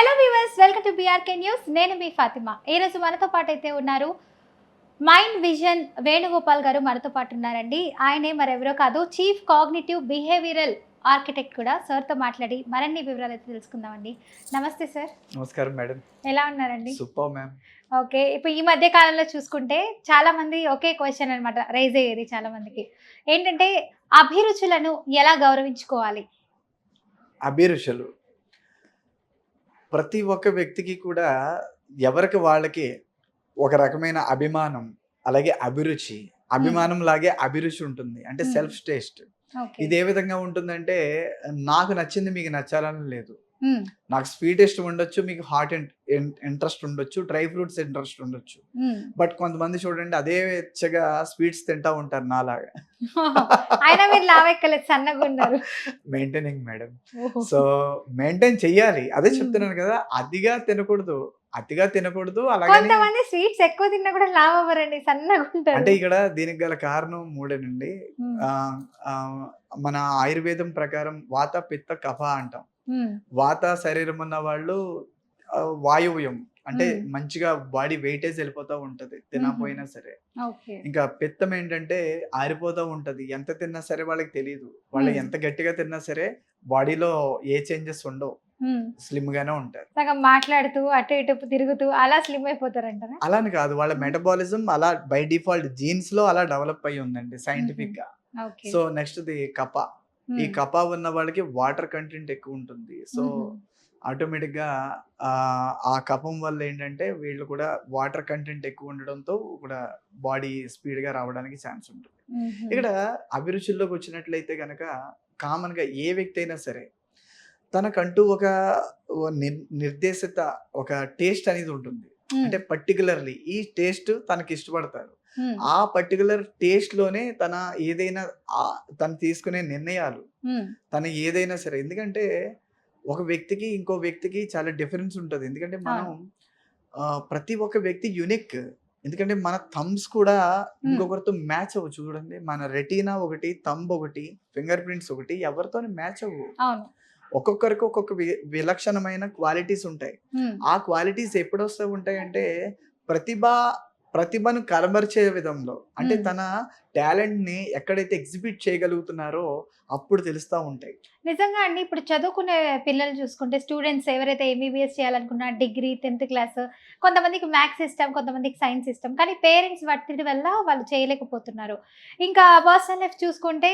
Hello viewers welcome to BRK news నేను మీ ఫాతిమా. ఈ రోజు మనతో పాటు అయితే ఉన్నారు మైండ్ విజన్ వేణుగోపాల్ గారు మనతో పాటు ఉన్నారండి. ఆయనే మరెవరో కాదు చీఫ్ కాగ్నిటివ్ బిహేవియరల్ ఆర్కిటెక్ట్ కూడా సార్తో మాట్లాడి మరిన్ని వివరాలు అయితే తెలుసుకుందామండి. నమస్తే సార్. నమస్కారం మేడం. ఎలా ఉన్నారండి? Super ma'am. ఓకే ఇప్పుడు ఈ మధ్య కాలంలో చూసుకుంటే చాలా మంది ఒకే క్వశ్చన్ అనమాట రైజ్ అయ్యేది చాలా మందికి. ఏంటంటే అభిరుచులను ఎలా గౌరవించుకోవాలి? అభిరుచులు. ప్రతి ఒక్క వ్యక్తికి కూడా ఎవరికి వాళ్ళకి ఒక రకమైన అభిమానం అలాగే అభిరుచి అభిమానం లాగే అభిరుచి ఉంటుంది. అంటే. సెల్ఫ్ టేస్ట్ ఇది ఏ విధంగా ఉంటుందంటే నాకు నచ్చింది మీకు నచ్చాలని లేదు. నాకు స్వీటెస్ట్ ఉండొచ్చు మీకు హాట్ ఇంట్రెస్ట్ ఉండొచ్చు డ్రై ఫ్రూట్స్ ఇంట్రెస్ట్ ఉండొచ్చు. బట్ కొంతమంది చూడండి అదే వెచ్చగా స్వీట్స్ తింటా ఉంటారు నాలాగా. అయినా మీరు లావెక్కలేదు సన్నగా ఉన్నారు. Maintaining madam. సో మెయింటైన్ చెయ్యాలి. అదే. చెప్తున్నాను కదా అతిగా తినకూడదు అతిగా తినకూడదు అలాగే కొంతమంది స్వీట్స్ ఎక్కువ తిన్నా కూడా లావ్ అవ్వరండి సన్నగా ఉంటారు. అంటే ఇక్కడ దీనికి గల కారణం మూడేనండి. మన ఆయుర్వేదం ప్రకారం వాత పిత్త కఫ అంటాం. వాత శరీరం ఉన్న వాళ్ళు వాయువ్యం అంటే. మంచిగా బాడీ వెయిటేజ్ వెళ్ళిపోతూ ఉంటది. తినకపోయినా సరే. ఇంకా పిత్తం ఏంటంటే ఆరిపోతూ ఉంటది. ఎంత తిన్నా సరే వాళ్ళకి తెలియదు వాళ్ళు. ఎంత గట్టిగా తిన్నా సరే బాడీలో ఏ చేంజెస్ ఉండవు. స్లిమ్ గానే ఉంటారు. సగం మాట్లాడుతూ అటు ఇటు తిరుగుతూ అలా స్లిమ్ అయిపోతారంటారా అలాని కాదు. వాళ్ళ మెటబాలిజం అలా బై డిఫాల్ట్ జీన్స్లో అలా డెవలప్ అయి ఉందండి సైంటిఫిక్గా సో నెక్స్ట్ ది కప. ఈ కప ఉన్న వాళ్ళకి వాటర్ కంటెంట్ ఎక్కువ ఉంటుంది. సో ఆటోమేటిక్గా ఆ, కపం వల్ల ఏంటంటే వీళ్ళు కూడా వాటర్ కంటెంట్ ఎక్కువ ఉండడంతో కూడా బాడీ స్పీడ్గా రావడానికి ఛాన్స్ ఉంటుంది. ఇక్కడ అభిరుచుల్లోకి వచ్చినట్లయితే కనుక కామన్గా ఏ వ్యక్తి అయినా సరే తనకంటూ ఒక నిర్దేశిత ఒక టేస్ట్ అనేది ఉంటుంది. అంటే పర్టికులర్లీ ఈ టేస్ట్ తనకి ఇష్టపడతారు. ఆ పర్టికులర్ టేస్ట్లోనే తన ఏదైనా తను తీసుకునే నిర్ణయాలు తన ఏదైనా సరే. ఎందుకంటే ఒక వ్యక్తికి ఇంకో వ్యక్తికి చాలా డిఫరెన్స్ ఉంటుంది. ఎందుకంటే మనం ప్రతి ఒక్క వ్యక్తి యునిక్. ఎందుకంటే మన థమ్స్ కూడా ఇంకొకరితో మ్యాచ్ అవ్వు చూడండి. మన రెటీనా ఒకటి థంబ్ ఒకటి ఫింగర్ ప్రింట్స్ ఒకటి ఎవరితో మ్యాచ్ అవ్వు. ఒక్కొక్కరికి ఒక్కొక్క విలక్షణమైన క్వాలిటీస్ ఉంటాయి. ఆ క్వాలిటీస్ ఎప్పుడు వస్తూ ఉంటాయంటే ప్రతిభ ప్రతిభను కనబరిచే విధంలో అంటే. తన టాలెంట్ని ఎక్కడైతే ఎగ్జిబిట్ చేయగలుగుతున్నారో అప్పుడు తెలుస్తూ ఉంటాయి నిజంగా అండి ఇప్పుడు చదువుకునే పిల్లలు చూసుకుంటే స్టూడెంట్స్ ఎవరైతే ఎంబీబీఎస్ చేయాలనుకున్నా డిగ్రీ టెన్త్ క్లాస్ కొంతమందికి మ్యాథ్స్ ఇష్టం కొంతమందికి సైన్స్ ఇష్టం కానీ పేరెంట్స్ ఒత్తిడి వల్ల వాళ్ళు చేయలేకపోతున్నారు ఇంకా పర్సనల్ లైఫ్ చూసుకుంటే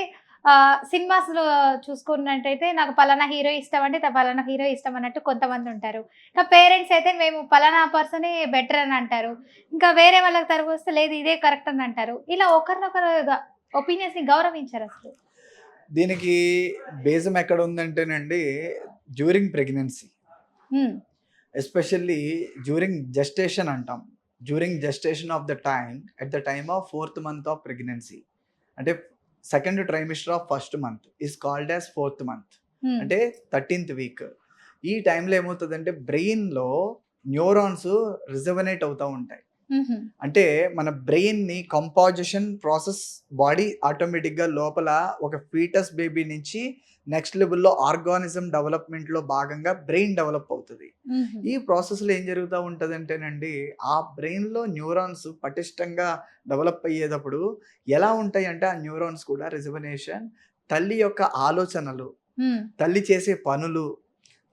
సినిమాస్లో చూసుకున్నట్టయితే నాకు పలానా హీరో ఇష్టం అంటే పలానా హీరో ఇష్టం అన్నట్టు కొంతమంది ఉంటారు. ఇంకా పేరెంట్స్ అయితే మేము పలానా పర్సనే బెటర్ అని అంటారు. ఇంకా వేరే వాళ్ళకి తరపు వస్తే లేదు ఇదే కరెక్ట్ అని అంటారు. ఇలా ఒకరినొకరు ఒపీనియన్స్ని గౌరవించారు అసలు. దీనికి బేజం ఎక్కడ ఉందంటేనండి during pregnancy especially during gestation అంటాం. During gestation of the time at the time of fourth month of pregnancy. అంటే second trimester of first month is called as fourth month అంటే థర్టీన్త్ వీక్ ఈ టైంలో ఏమవుతుందంటే బ్రెయిన్లో న్యూరాన్స్ రిజర్వనేట్ అవుతూ ఉంటాయి. అంటే మన బ్రెయిన్ని కంపాజిషన్ ప్రాసెస్ బాడీ ఆటోమేటిక్గా లోపల ఒక ఫీటస్ బేబీ నుంచి నెక్స్ట్ లెవెల్లో ఆర్గానిజం డెవలప్మెంట్లో భాగంగా బ్రెయిన్ డెవలప్ అవుతుంది. ఈ ప్రాసెస్లో ఏం జరుగుతూ ఉంటుందంటేనండి ఆ బ్రెయిన్లో న్యూరాన్స్ పటిష్టంగా డెవలప్ అయ్యేటప్పుడు ఎలా ఉంటాయి అంటే ఆ న్యూరాన్స్ కూడా రిజర్వనేషన్ తల్లి యొక్క ఆలోచనలు తల్లి చేసే పనులు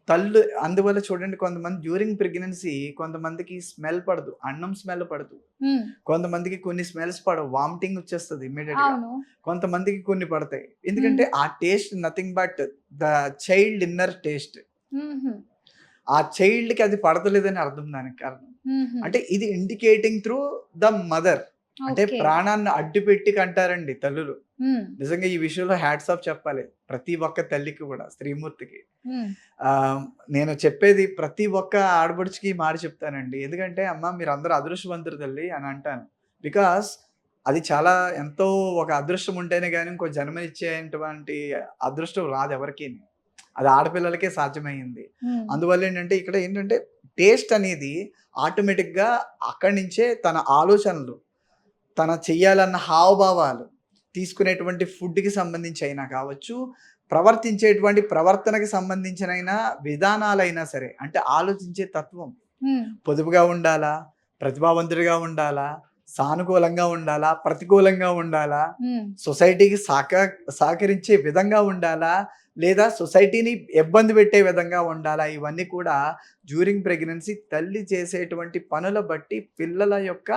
తల్లు అందువల్ల చూడండి కొంతమంది డ్యూరింగ్ ప్రెగ్నెన్సీ కొంతమందికి స్మెల్ పడదు అన్నం స్మెల్ పడదు. కొంతమందికి కొన్ని స్మెల్స్ పడవు వామిటింగ్ వచ్చేస్తుంది ఇమీడియట్గా. కొంతమందికి కొన్ని పడతాయి. ఎందుకంటే ఆ taste nothing but the child inner taste ఆ చైల్డ్కి అది పడతలేదని అర్థం దానికి కారణం. అంటే ఇది ఇండికేటింగ్ త్రూ ద మదర్ అంటే. ప్రాణాన్ని అడ్డు పెట్టి కంటారండి తల్లులు. నిజంగా ఈ విషయంలో హ్యాట్స్ ఆఫ్ చెప్పాలి. ప్రతి ఒక్క తల్లికి కూడా స్త్రీమూర్తికి. నేను చెప్పేది ప్రతి ఒక్క ఆడపడుచుకి ఈ మాట చెప్తానండి. ఎందుకంటే అమ్మ మీరు అందరూ అదృష్టవంతులు తల్లి అని అంటాను. బికాస్ అది చాలా ఎంతో ఒక అదృష్టం ఉంటేనే కానీ ఇంకో జన్మనిచ్చేటువంటి అదృష్టం రాదు ఎవరికి. అది ఆడపిల్లలకే సాధ్యమైంది. అందువల్ల ఏంటంటే ఇక్కడ ఏంటంటే టేస్ట్ అనేది ఆటోమేటిక్గా అక్కడి నుంచే తన ఆలోచనలు తన చెయ్యాలన్న హావభావాలు తీసుకునేటువంటి ఫుడ్కి సంబంధించి అయినా కావచ్చు ప్రవర్తించేటువంటి ప్రవర్తనకి సంబంధించిన విధానాలైనా సరే అంటే ఆలోచించే తత్వం. పొదుపుగా ఉండాలా? ప్రతిభావంతుడిగా ఉండాలా? సానుకూలంగా ఉండాలా? ప్రతికూలంగా ఉండాలా? సొసైటీకి సహక సహకరించే విధంగా ఉండాలా? లేదా సొసైటీని ఇబ్బంది పెట్టే విధంగా ఉండాలా? ఇవన్నీ కూడా డ్యూరింగ్ ప్రెగ్నెన్సీ తల్లి చేసేటువంటి పనుల బట్టి పిల్లల యొక్క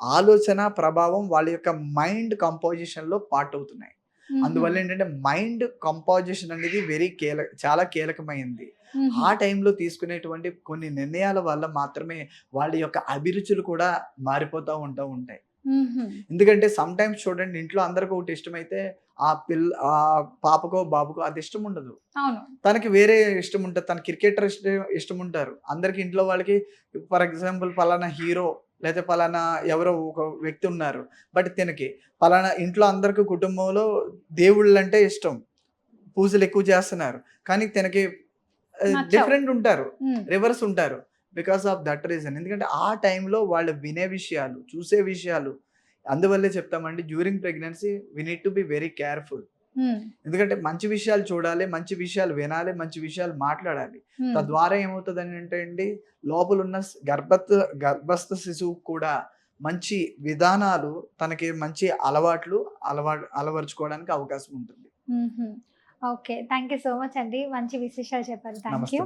ఆలోచన ప్రభావం వాళ్ళ యొక్క మైండ్ కంపోజిషన్లో పార్ట్ అవుతున్నాయి. అందువల్ల ఏంటంటే మైండ్ కంపోజిషన్ అనేది వెరీ కీలక చాలా కీలకమైంది. ఆ టైంలో తీసుకునేటువంటి కొన్ని నిర్ణయాల వల్ల మాత్రమే వాళ్ళ యొక్క అభిరుచులు కూడా మారిపోతూ ఉంటూ ఉంటాయి. ఎందుకంటే సమ్ టైమ్స్ చూడండి ఇంట్లో అందరికి ఒకటి ఇష్టమైతే ఆ పిల్ల ఆ పాపకో బాబుకో అది ఇష్టం ఉండదు. తనకి వేరే ఇష్టం ఉంటుంది తన క్రికెటర్ ఇష్టం ఇష్టం ఉంటారు. అందరికి ఇంట్లో వాళ్ళకి ఫర్ ఎగ్జాంపుల్ పలానా హీరో లేదా పలానా ఎవరో ఒక వ్యక్తి ఉన్నారు బట్ తినకి. పలానా ఇంట్లో అందరికి కుటుంబంలో దేవుళ్ళు అంటే ఇష్టం. పూజలు ఎక్కువ చేస్తున్నారు కానీ తినకి. డిఫరెంట్ ఉంటారు రివర్స్ ఉంటారు. బికాస్ ఆఫ్ దట్ రీజన్ ఎందుకంటే ఆ టైంలో వాళ్ళు వినే విషయాలు చూసే విషయాలు. అందువల్లే చెప్తామండి during pregnancy we need to be very careful ఎందుకంటే మంచి విషయాలు చూడాలి మంచి విషయాలు వినాలి మంచి విషయాలు మాట్లాడాలి. ఉమ్, తద్వారా ఏమవుతుందని అంటే అండి లోపల ఉన్న స్- గర్భస్థ గర్భస్థ శిశువు కూడా మంచి విధానాలు తనకి మంచి అలవాట్లు అలవా అలవరుచుకోవడానికి అవకాశం ఉంటుంది. Okay thank you so much అండి. మంచి విశేషాలు చెప్పారు. Thank you